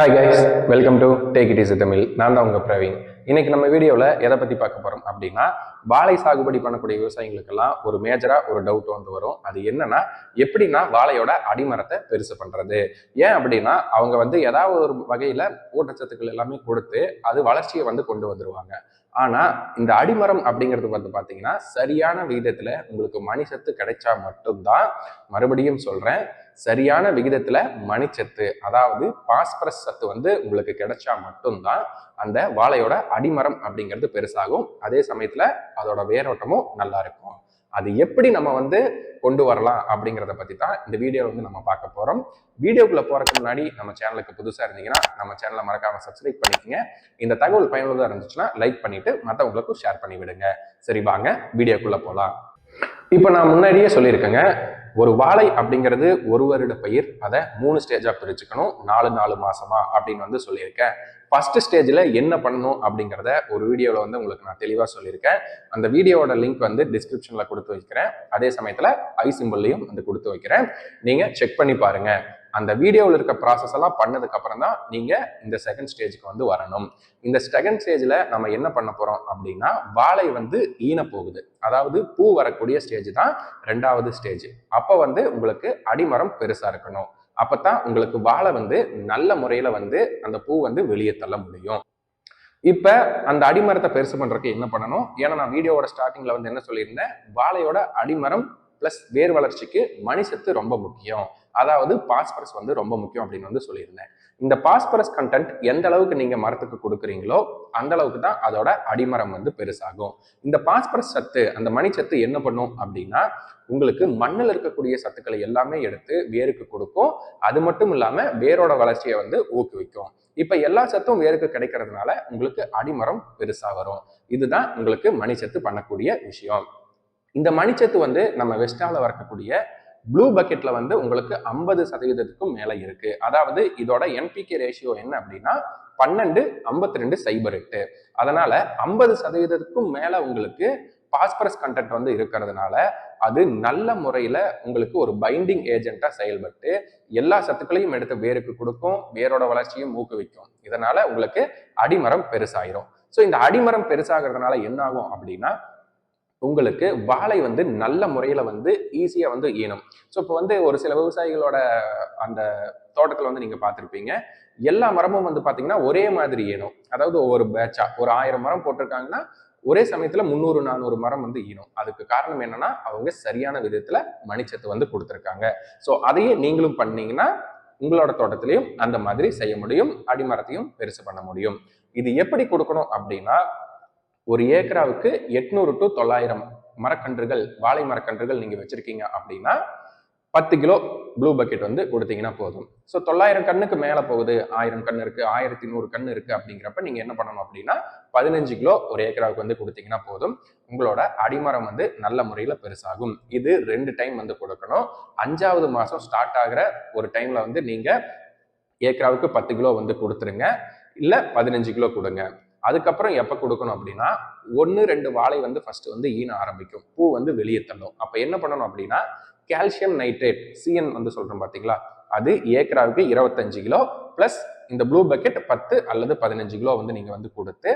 Hi guys welcome to take it is Tamil நான் தான் உங்கள் பிரவீன். இன்னைக்கு நம்ம வீடியோவில் எதை பற்றி பார்க்க போகிறோம் அப்படின்னா வாழை சாகுபடி பண்ணக்கூடிய விவசாயிகளுக்கெல்லாம் ஒரு மேஜராக ஒரு டவுட் வந்து வரும். அது என்னன்னா எப்படின்னா வாழையோட அடிமரத்தை பெருசு பண்ணுறது ஏன் அப்படின்னா அவங்க வந்து ஏதாவது ஒரு வகையில் ஊட்டச்சத்துக்கள் எல்லாமே கொடுத்து அது வளர்ச்சியை வந்து கொண்டு வந்துருவாங்க. ஆனா இந்த அடிமரம் அப்படிங்கிறது வந்து பாத்தீங்கன்னா சரியான விகிதத்துல உங்களுக்கு மணிசத்து கிடைச்சா மட்டும்தான் மறுபடியும் சொல்றேன் சரியான விகிதத்துல மணிச்சத்து அதாவது பாஸ்பரஸ் சத்து வந்து உங்களுக்கு கிடைச்சா மட்டும்தான் அந்த வாழையோட அடிமரம் அப்படிங்கிறது பெருசாகும். அதே சமயத்துல அதோட வேரோட்டமும் நல்லா இருக்கும். அது எப்படி நம்ம வந்து கொண்டு வரலாம் அப்படிங்கிறத பத்தி தான் இந்த வீடியோ வந்து நம்ம பார்க்க போறோம். வீடியோக்குள்ள போறதுக்கு முன்னாடி நம்ம சேனலுக்கு புதுசா இருந்தீங்கன்னா நம்ம சேனலை மறக்காம சப்ஸ்கிரைப் பண்ணிக்கங்க. இந்த தகவல் பயனுள்ளதா இருந்துச்சுன்னா லைக் பண்ணிட்டு மற்றவங்களுக்கும் ஷேர் பண்ணி விடுங்க சரி வாங்க வீடியோக்குள்ள போலாம். இப்போ நான் முன்னாடியே சொல்லியிருக்கேங்க. ஒரு வாழை அப்படிங்கிறது ஒரு வருட பயிர். அதை மூணு ஸ்டேஜாக பிரிச்சுக்கணும். நாலு நாலு மாசமா அப்படின்னு வந்து சொல்லியிருக்கேன். ஃபர்ஸ்ட் ஸ்டேஜில் என்ன பண்ணணும் அப்படிங்கிறத ஒரு வீடியோவில் வந்து உங்களுக்கு நான் தெளிவாக சொல்லியிருக்கேன். அந்த வீடியோவோட லிங்க் வந்து டிஸ்கிரிப்ஷனில் கொடுத்து வைக்கிறேன். அதே சமயத்தில் ஐ சிம்பிள்லையும் வந்து கொடுத்து வைக்கிறேன். நீங்கள் செக் பண்ணி பாருங்கள் அந்த வீடியோவில் இருக்க ப்ராசஸ் எல்லாம் பண்ணதுக்கு அப்புறம் தான் நீங்கள் இந்த செகண்ட் ஸ்டேஜுக்கு வந்து வரணும். இந்த செகண்ட் ஸ்டேஜில் நம்ம என்ன பண்ண போகிறோம் அப்படின்னா வாழை வந்து ஈன போகுது அதாவது பூ வரக்கூடிய ஸ்டேஜ் தான் ரெண்டாவது ஸ்டேஜ் அப்போ வந்து உங்களுக்கு அடிமரம் பெருசாக இருக்கணும். அப்பதான் உங்களுக்கு வாழை வந்து நல்ல முறையில வந்து அந்த பூ வந்து வெளியே தள்ள முடியும். இப்ப அந்த அடிமரத்தை பெருசு பண்றதுக்கு என்ன பண்ணணும்? ஏன்னா நான் வீடியோவோட ஸ்டார்டிங்ல வந்து என்ன சொல்லியிருந்தேன்? வாழையோட அடிமரம் பிளஸ் வேர் வளர்ச்சிக்கு மணிசத்து ரொம்ப முக்கியம். அதாவது பாஸ்பரஸ் வந்து ரொம்ப முக்கியம் அப்படின்னு வந்து சொல்லியிருந்தேன். இந்த பாஸ்பரஸ் கண்டென்ட் எந்த அளவுக்கு நீங்க மரத்துக்கு கொடுக்குறீங்களோ அந்த அளவுக்கு தான் அதோட அடிமரம் வந்து பெருசாகும். இந்த பாஸ்பரஸ் சத்து அந்த மணிச்சத்து என்ன பண்ணும் அப்படின்னா உங்களுக்கு மண்ணில் இருக்கக்கூடிய சத்துக்களை எல்லாமே எடுத்து வேருக்கு கொடுக்கும். அது மட்டும் இல்லாம வேரோட வளர்ச்சியை வந்து ஊக்குவிக்கும். இப்ப எல்லா சத்தும் வேருக்கு கிடைக்கிறதுனால உங்களுக்கு அடிமரம் பெருசா வரும். இதுதான் உங்களுக்கு மணிச்சத்து பண்ணக்கூடிய விஷயம். இந்த மணிச்சத்து வந்து நம்ம வெஸ்டால வரக்கூடிய ப்ளூ பக்கெட்ல வந்து உங்களுக்கு ஐம்பது சதவீதத்துக்கும் மேல இருக்கு. அதாவது இதோட என்பிகே ரேஷியோ என்ன அப்படின்னா பன்னெண்டு ஐம்பத்தி ரெண்டு சைபர் எட்டு அதனால ஐம்பது சதவீதத்துக்கும் மேல உங்களுக்கு பாஸ்பரஸ் கண்டென்ட் வந்து இருக்கிறதுனால அது நல்ல முறையில உங்களுக்கு ஒரு பைண்டிங் ஏஜென்ட்டா செயல்பட்டு எல்லா சத்துக்களையும் எடுத்து வேருக்கு கொடுக்கும் வேரோட வளர்ச்சியும் ஊக்குவிக்கும். இதனால உங்களுக்கு அடிமரம் பெருசாயிரும். ஸோ இந்த அடிமரம் பெருசாகிறதுனால என்ன ஆகும் அப்படின்னா உங்களுக்கு வாழை வந்து நல்ல முறையில் வந்து ஈஸியாக வந்து ஈனும் ஸோ இப்போ வந்து ஒரு சில விவசாயிகளோட அந்த தோட்டத்தில் வந்து நீங்கள் பார்த்துருப்பீங்க. எல்லா மரமும் வந்து பார்த்தீங்கன்னா ஒரே மாதிரி ஈனும் அதாவது ஒவ்வொரு பேட்சா ஒரு ஆயிரம் மரம் போட்டிருக்காங்கன்னா ஒரே சமயத்தில் முந்நூறு நானூறு மரம் வந்து ஈனும் அதுக்கு காரணம் என்னன்னா அவங்க சரியான விதத்தில் மணிச்சத்து வந்து கொடுத்துருக்காங்க. ஸோ அதையே நீங்களும் பண்ணீங்கன்னா உங்களோட தோட்டத்திலையும் அந்த மாதிரி செய்ய முடியும். அடிமரத்தையும் பெருசு பண்ண முடியும். இது எப்படி கொடுக்கணும் அப்படின்னா ஒரு ஏக்கராவுக்கு எட்நூறு டு தொள்ளாயிரம் மரக்கன்றுகள் வாழை மரக்கன்றுகள் நீங்க வச்சிருக்கீங்க அப்படின்னா பத்து கிலோ ப்ளூ பக்கெட் வந்து கொடுத்தீங்கன்னா போதும். ஸோ தொள்ளாயிரம் கண்ணுக்கு மேலே போகுது ஆயிரம் கண் இருக்கு ஆயிரத்தி நூறு கண் இருக்கு அப்படிங்கிறப்ப நீங்க என்ன பண்ணணும் அப்படின்னா பதினஞ்சு கிலோ ஒரு ஏக்கராவுக்கு வந்து கொடுத்தீங்கன்னா போதும். உங்களோட அடிமரம் வந்து நல்ல முறையில் பெருசாகும். இது ரெண்டு டைம் வந்து கொடுக்கணும். அஞ்சாவது மாதம் ஸ்டார்ட் ஆகிற ஒரு டைம்ல வந்து நீங்க ஏக்கராவுக்கு பத்து கிலோ வந்து கொடுத்துருங்க. இல்லை பதினஞ்சு கிலோ கொடுங்க. அதுக்கப்புறம் எப்போ கொடுக்கணும் அப்படின்னா ஒன்று ரெண்டு வாழை வந்து ஃபர்ஸ்ட் வந்து ஈன ஆரம்பிக்கும். பூ வந்து வெளியே தள்ளும் அப்போ என்ன பண்ணணும் அப்படின்னா கால்சியம் நைட்ரேட் சிஎன் வந்து சொல்கிறோம் பார்த்தீங்களா அது ஏக்கராவுக்கு இருபத்தஞ்சு கிலோ ப்ளஸ் இந்த ப்ளூ பக்கெட் பத்து அல்லது பதினஞ்சு கிலோ வந்து நீங்கள் வந்து கொடுத்து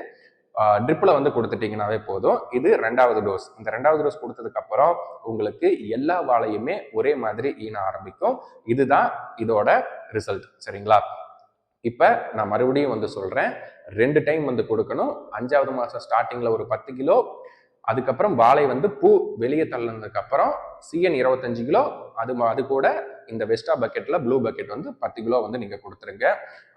ட்ரிப்பில் வந்து கொடுத்துட்டிங்கனாவே போதும். இது ரெண்டாவது டோஸ் இந்த ரெண்டாவது டோஸ் கொடுத்ததுக்கு அப்புறம் உங்களுக்கு எல்லா வாழையுமே ஒரே மாதிரி ஈன ஆரம்பிக்கும். இதுதான் இதோட ரிசல்ட் சரிங்களா? இப்போ நான் மறுபடியும் வந்து சொல்கிறேன் ரெண்டு டைம் வந்து கொடுக்கணும். அஞ்சாவது மாதம் ஸ்டார்டிங்கில் ஒரு பத்து கிலோ அதுக்கப்புறம் வாழை வந்து பூ வெளியே தள்ளினதுக்கு அப்புறம் சிஎன் இருபத்தஞ்சு கிலோ அது அது கூட இந்த வெஸ்டா பக்கெட்டில் ப்ளூ பக்கெட் வந்து பத்து கிலோ வந்து நீங்கள் கொடுத்துருங்க.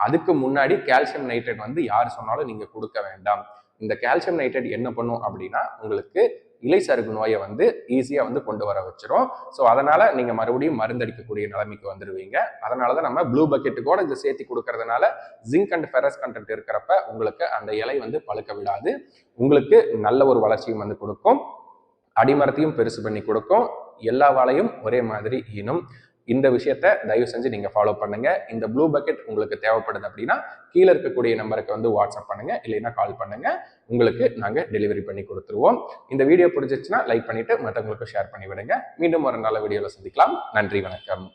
அதுக்கு முன்னாடி கால்சியம் நைட்ரேட் வந்து யார் சொன்னாலும் நீங்கள் கொடுக்க வேண்டாம். இந்த கால்சியம் நைட்ரேட் என்ன பண்ணும் அப்படின்னா உங்களுக்கு இலை சருகு நோயை வந்து ஈஸியாக வந்து கொண்டு வர வச்சிரும். ஸோ அதனால் நீங்கள் மறுபடியும் மருந்தடிக்கக்கூடிய நிலைமைக்கு வந்துடுவீங்க அதனால தான் நம்ம ப்ளூ பக்கெட்டு கூட இதை சேர்த்து கொடுக்கறதுனால ஜிங்க் அண்ட் ஃபெரஸ் கண்டென்ட் இருக்கிறப்ப உங்களுக்கு அந்த இலை வந்து பழுக்க விடாது. உங்களுக்கு நல்ல ஒரு வளர்ச்சியும் வந்து கொடுக்கும். அடிமரத்தையும் பெருசு பண்ணி கொடுக்கும். எல்லா வாழையும் ஒரே மாதிரி ஈனும் இந்த விஷயத்த தயவு செஞ்சு நீங்கள் ஃபாலோ பண்ணுங்க. இந்த ப்ளூ பக்கெட் உங்களுக்கு தேவைப்படுது அப்படின்னா கீழே இருக்கக்கூடிய நம்பருக்கு வந்து வாட்ஸ்அப் பண்ணுங்க. இல்லைன்னா கால் பண்ணுங்க. உங்களுக்கு நாங்கள் டெலிவரி பண்ணி கொடுத்துருவோம். இந்த வீடியோ பிடிச்சிச்சுன்னா லைக் பண்ணிட்டு மற்றவங்களுக்கு ஷேர் பண்ணி விடுங்க மீண்டும் ஒரு நல்ல வீடியோவில் சந்திக்கலாம். நன்றி வணக்கம்.